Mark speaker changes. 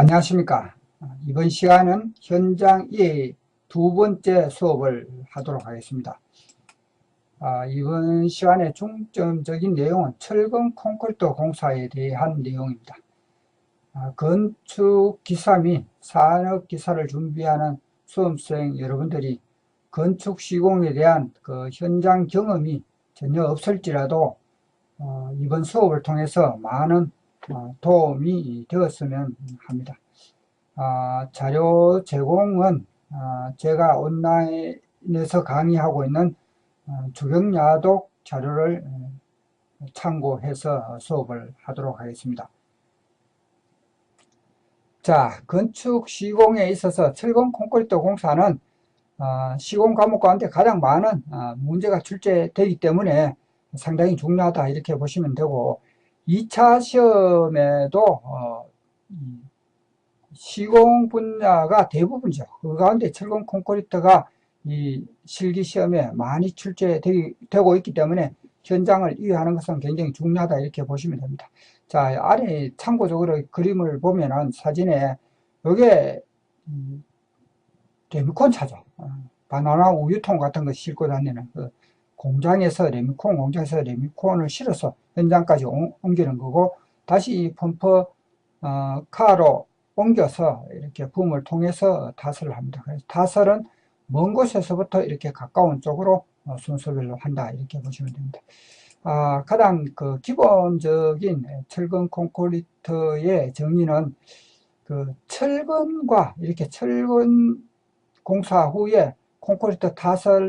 Speaker 1: 안녕하십니까. 이번 시간은 현장 이해 두 번째 수업을 하도록 하겠습니다. 아, 이번 시간의 중점적인 내용은 철근 콘크리트 공사에 대한 내용입니다. 아, 건축 기사 및 산업 기사를 준비하는 수험생 여러분들이 건축 시공에 대한 그 현장 경험이 전혀 없을지라도 어, 이번 수업을 통해서 많은 어, 도움이 되었으면 합니다. 아, 자료 제공은 아, 제가 온라인에서 강의하고 있는 어, 주경야독 자료를 어, 참고해서 수업을 하도록 하겠습니다. 자, 건축 시공에 있어서 철근 콘크리트 공사는 어, 시공 과목 가운데 가장 많은 어, 문제가 출제되기 때문에 상당히 중요하다 이렇게 보시면 되고 2차 시험에도 어, 시공 분야가 대부분이죠. 그 가운데 철근 콘크리트가 이 실기 시험에 많이 출제되고 있기 때문에 현장을 이해하는 것은 굉장히 중요하다 이렇게 보시면 됩니다. 자, 아래 참고적으로 그림을 보면은 사진에 요게 레미콘 차죠. 어, 바나나 우유통 같은 거 싣고 다니는 그 공장에서 레미콘 공장에서 레미콘을 실어서 현장까지 옮기는 거고 다시 이 펌프 어, 카로 옮겨서 이렇게 붐을 통해서 타설을 합니다. 그래서 타설은 먼 곳에서부터 이렇게 가까운 쪽으로 어, 순서별로 한다 이렇게 보시면 됩니다. 아, 가장 그 기본적인 철근 콘크리트의 정의는 그 철근과 이렇게 철근 공사 후에 콘크리트 타설